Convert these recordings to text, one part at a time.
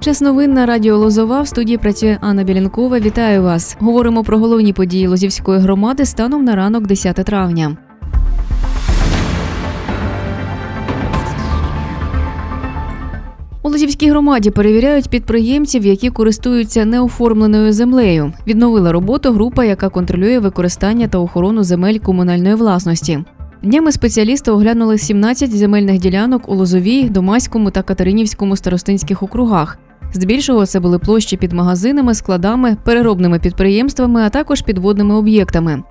Час новин на радіо Лозова в студії працює Анна Білянкова. Вітаю вас. Говоримо про головні події Лозівської громади станом на ранок 10 травня. У Лозівській громаді перевіряють підприємців, які користуються неоформленою землею. Відновила роботу група, яка контролює використання та охорону земель комунальної власності. Днями спеціалісти оглянули 17 земельних ділянок у Лозовій, Домаському та Катеринівському старостинських округах. Здебільшого це були площі під магазинами, складами, переробними підприємствами, а також підводними об'єктами.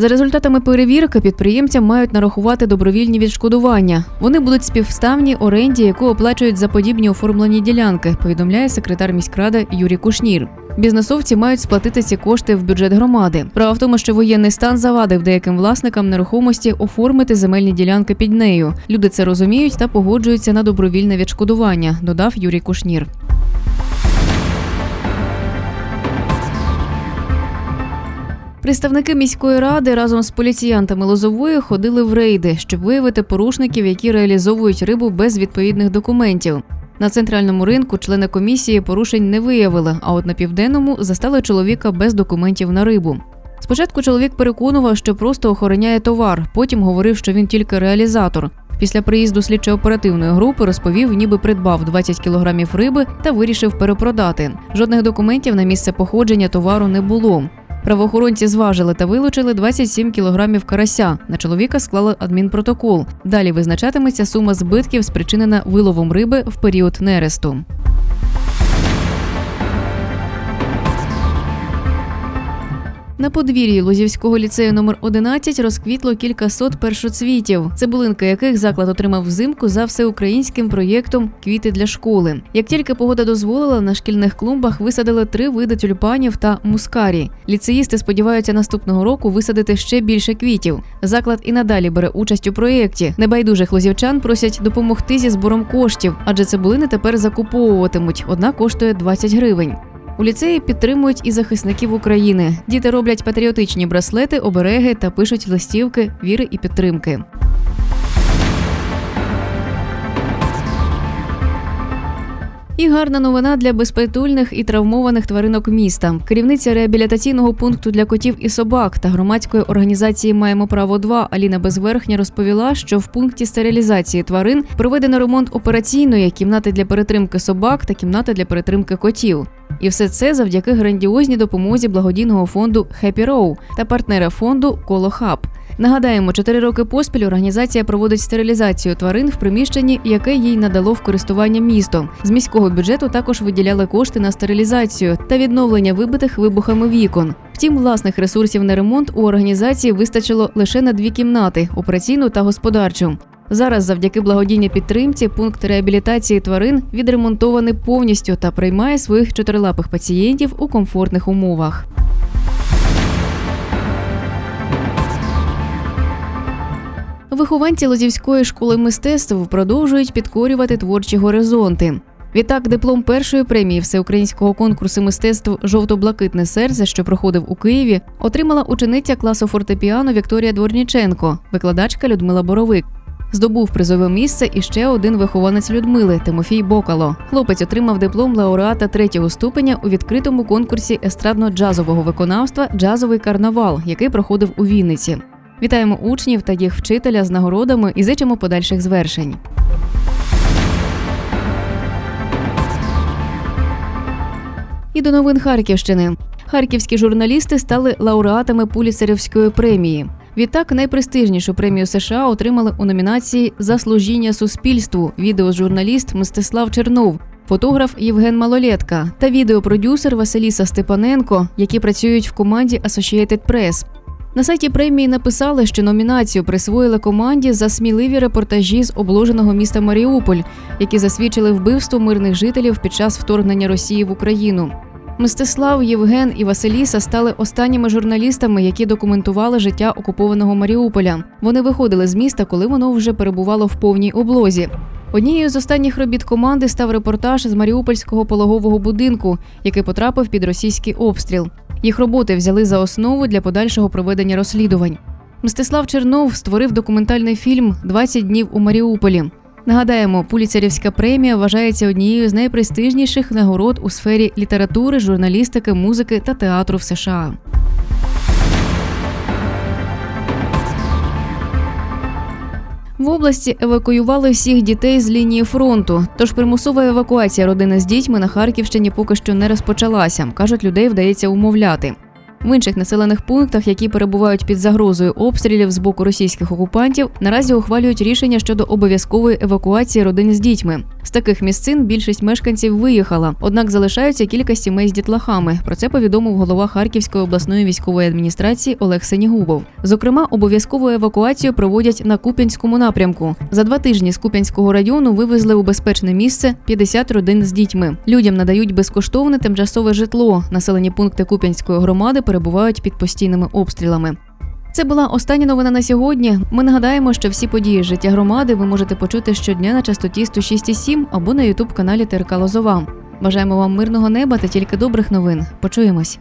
За результатами перевірки підприємцям мають нарахувати добровільні відшкодування. Вони будуть співставні оренді, яку оплачують за подібні оформлені ділянки, повідомляє секретар міськради Юрій Кушнір. Бізнесовці мають сплатити ці кошти в бюджет громади. Справа в тому, що воєнний стан завадив деяким власникам нерухомості оформити земельні ділянки під нею. Люди це розуміють та погоджуються на добровільне відшкодування, додав Юрій Кушнір. Представники міської ради разом з поліціянтами Лозової ходили в рейди, щоб виявити порушників, які реалізовують рибу без відповідних документів. На центральному ринку члени комісії порушень не виявили, а от на південному застали чоловіка без документів на рибу. Спочатку чоловік переконував, що просто охороняє товар, потім говорив, що він тільки реалізатор. Після приїзду слідчо-оперативної групи розповів, ніби придбав 20 кілограмів риби та вирішив перепродати. Жодних документів на місце походження товару не було. Правоохоронці зважили та вилучили 27 кілограмів карася. На чоловіка склали адмінпротокол. Далі визначатиметься сума збитків, спричинена виловом риби в період нересту. На подвір'ї Лозівського ліцею номер 11 розквітло кількасот першоцвітів, цибулинки яких заклад отримав взимку за всеукраїнським проєктом Квіти для школи. Як тільки погода дозволила, на шкільних клумбах висадили три види тюльпанів та мускарі. Ліцеїсти сподіваються наступного року висадити ще більше квітів. Заклад і надалі бере участь у проєкті. Небайдужих лозівчан просять допомогти зі збором коштів, адже цибулини тепер закуповуватимуть. Одна коштує 20 гривень. У ліцеї підтримують і захисників України. Діти роблять патріотичні браслети, обереги та пишуть листівки віри і підтримки. І гарна новина для безпритульних і травмованих тваринок міста. Керівниця реабілітаційного пункту для котів і собак та громадської організації Маємо право 2 Аліна Безверхня розповіла, що в пункті стерилізації тварин проведено ремонт операційної кімнати для перетримки собак та кімнати для перетримки котів. І все це завдяки грандіозній допомозі благодійного фонду Happy Row та партнера фонду Коло Хаб. Нагадаємо, чотири роки поспіль організація проводить стерилізацію тварин в приміщенні, яке їй надало в користування місто. З міського бюджету також виділяли кошти на стерилізацію та відновлення вибитих вибухами вікон. Втім, власних ресурсів на ремонт у організації вистачило лише на дві кімнати операційну та господарчу. Зараз, завдяки благодійній підтримці, пункт реабілітації тварин відремонтований повністю та приймає своїх чотирилапих пацієнтів у комфортних умовах. Вихованці Лозівської школи мистецтв продовжують підкорювати творчі горизонти. Відтак, диплом першої премії всеукраїнського конкурсу мистецтв Жовто-блакитне серце, що проходив у Києві, отримала учениця класу фортепіано Вікторія Дворніченко, викладачка Людмила Боровик. Здобув призове місце і ще один вихованець Людмили Тимофій Бокало. Хлопець отримав диплом лауреата третього ступеня у відкритому конкурсі естрадно-джазового виконавства Джазовий карнавал, який проходив у Вінниці. Вітаємо учнів та їх вчителя з нагородами і зичимо подальших звершень. І до новин Харківщини. Харківські журналісти стали лауреатами Пуліцерівської премії. Відтак, найпрестижнішу премію США отримали у номінації за служіння суспільству відеожурналіст Мстислав Чернов, фотограф Євген Малолетка та відеопродюсер Василіса Степаненко, які працюють в команді Associated Press. На сайті премії написали, що номінацію присвоїли команді за сміливі репортажі з обложеного міста Маріуполь, які засвідчили вбивство мирних жителів під час вторгнення Росії в Україну. Мстислав, Євген і Василіса стали останніми журналістами, які документували життя окупованого Маріуполя. Вони виходили з міста, коли воно вже перебувало в повній облозі. Однією з останніх робіт команди став репортаж з Маріупольського пологового будинку, який потрапив під російський обстріл. Їх роботи взяли за основу для подальшого проведення розслідувань. Мстислав Чернов створив документальний фільм «20 днів у Маріуполі. Нагадаємо, Пуліцерівська премія вважається однією з найпрестижніших нагород у сфері літератури, журналістики, музики та театру в США. В області евакуювали всіх дітей з лінії фронту. Тож примусова евакуація родини з дітьми на Харківщині поки що не розпочалася. кажуть, людей вдається умовляти. В інших населених пунктах, які перебувають під загрозою обстрілів з боку російських окупантів, наразі ухвалюють рішення щодо обов'язкової евакуації родин з дітьми. З таких місцин більшість мешканців виїхала, однак залишаються кілька сімей з дітлахами. Про це повідомив голова Харківської обласної військової адміністрації Олег Сенігубов. Зокрема, обов'язкову евакуацію проводять на Куп'янському напрямку. За два тижні з Куп'янського району вивезли у безпечне місце 50 родин з дітьми. Людям надають безкоштовне тимчасове житло. Населені пункти Куп'янської громади перебувають під постійними обстрілами. Це була остання новина на сьогодні. Ми нагадаємо, що всі події життя громади ви можете почути щодня на частоті 106,7 або на ютуб каналі ТРК Лозова. Бажаємо вам мирного неба та тільки добрих новин. Почуємось.